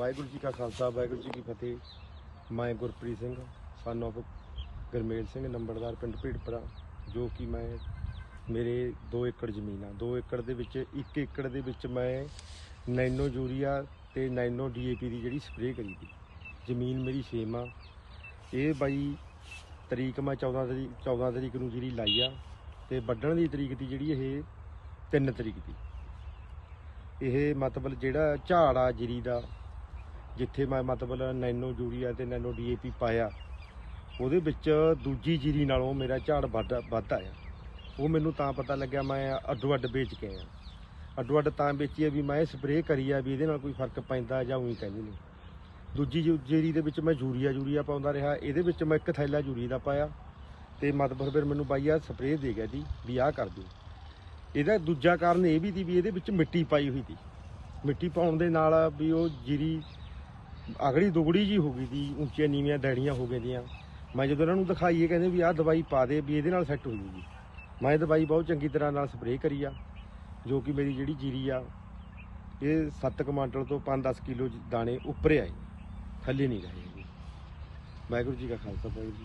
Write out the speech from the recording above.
ਵਾਹਿਗੁਰੂ ਜੀ ਕਾ ਖਾਲਸਾ, ਵਾਹਿਗੁਰੂ ਜੀ ਕੀ ਫਤਿਹ। ਮੈਂ ਗੁਰਪ੍ਰੀਤ ਸਿੰਘ ਸਨ of ਗਰਮੇਲ ਸਿੰਘ, ਨੰਬਰਦਾਰ ਪਿੰਡ ਭੀੜਪਰਾ, ਜੋ ਕਿ ਮੈਂ ਮੇਰੇ 2 ਏਕੜ ਜ਼ਮੀਨ ਆ। 2 ਏਕੜ ਦੇ ਵਿੱਚ 1 ਏਕੜ ਦੇ ਵਿੱਚ ਮੈਂ ਨੈਨੋ ਯੂਰੀਆ ਤੇ ਨੈਨੋ ਡੀਏਪੀ ਦੀ ਜਿਹੜੀ ਸਪਰੇਅ ਕਰੀ ਦੀ ਜ਼ਮੀਨ ਮੇਰੀ ਸੇਮ ਆ। ਇਹ ਬਾਈ ਤਰੀਕ ਮੈਂ 14 ਤਰੀਕ 14 ਤਰੀਕ ਨੂੰ ਜਿਹੜੀ ਲਾਈ ਆ ਤੇ ਵੱਢਣ ਦੀ ਤਰੀਕ ਦੀ ਜਿਹੜੀ ਇਹ 3 ਤਰੀਕ ਦੀ। ਇਹ ਮਤਲਬ ਜਿਹੜਾ ਝਾੜ ਆ, ਜੀਰੀ ਦਾ ਜਿੱਥੇ ਮੈਂ ਮਤਲਬ ਨੈਨੋ ਯੂਰੀਆ ਤੇ ਨੈਨੋ ਡੀਏਪੀ ਪਾਇਆ, ਉਹਦੇ ਵਿੱਚ ਦੂਜੀ ਜੀਰੀ ਨਾਲੋਂ ਮੇਰਾ ਝਾੜ ਵੱਧ ਵੱਧ ਆਇਆ। ਉਹ ਮੈਨੂੰ ਤਾਂ ਪਤਾ ਲੱਗਿਆ ਮੈਂ ਅੱਡੋ ਅੱਡ ਵੇਚ ਕੇ ਆਇਆ। ਅੱਡੋ ਅੱਡ ਤਾਂ ਵੇਚੀ ਆ ਵੀ ਮੈਂ ਸਪਰੇਅ ਕਰੀ ਆ ਵੀ ਇਹਦੇ ਨਾਲ ਕੋਈ ਫ਼ਰਕ ਪੈਂਦਾ ਜਾਂ ਉਹੀ ਕਹਿੰਦੇ ਨੇ। ਦੂਜੀ ਜੀਰੀ ਦੇ ਵਿੱਚ ਮੈਂ ਯੂਰੀਆ ਯੂਰੀਆ ਪਾਉਂਦਾ ਰਿਹਾ। ਇਹਦੇ ਵਿੱਚ ਮੈਂ ਇੱਕ ਥੈਲਾ ਯੂਰੀ ਦਾ ਪਾਇਆ ਤੇ ਮਤਲਬ ਫਿਰ ਮੈਨੂੰ ਬਾਈ ਆ ਸਪਰੇਅ ਦੇ ਗਿਆ ਜੀ, ਵੀ ਆਹ ਕਰ ਦਿਓ। ਇਹਦਾ ਦੂਜਾ ਕਾਰਨ ਇਹ ਵੀ ਸੀ ਵੀ ਇਹਦੇ ਵਿੱਚ ਮਿੱਟੀ ਪਾਈ ਹੋਈ ਸੀ ਮਿੱਟੀ ਪਾਉਣ ਦੇ ਨਾਲ ਵੀ ਉਹ ਜੀਰੀ ਅਗੜੀ ਦੁਗੜੀ ਜੀ ਹੋ ਗਈ ਦੀ, ਉੱਚੀਆਂ ਨੀਵੀਆਂ ਡੈੜੀਆਂ ਹੋ ਗਈਆਂ ਮੈਂ ਜਦੋਂ ਇਹਨਾਂ ਨੂੰ ਦਿਖਾਈਏ, ਕਹਿੰਦੇ ਵੀ ਆਹ ਦਵਾਈ ਪਾ ਦੇ, ਵੀ ਇਹਦੇ ਨਾਲ ਸੈੱਟ ਹੋ ਜੂਗੀ। ਮੈਂ ਦਵਾਈ ਬਹੁਤ ਚੰਗੀ ਤਰ੍ਹਾਂ ਨਾਲ ਸਪਰੇਅ ਕਰੀ ਆ, ਜੋ ਕਿ ਮੇਰੀ ਜਿਹੜੀ ਜੀਰੀ ਆ, ਇਹ 7 ਕੁਆਂਟਲ ਤੋਂ 5-10 ਕਿਲੋ ਦਾਣੇ ਉੱਪਰ ਆਏ, ਥੱਲੇ ਨਹੀਂ ਰਹੇ ਵਾਹਿਗੁਰੂ ਜੀ ਕਾ ਖਾਲਸਾ, ਵਾਹਿਗੁਰੂ ਜੀ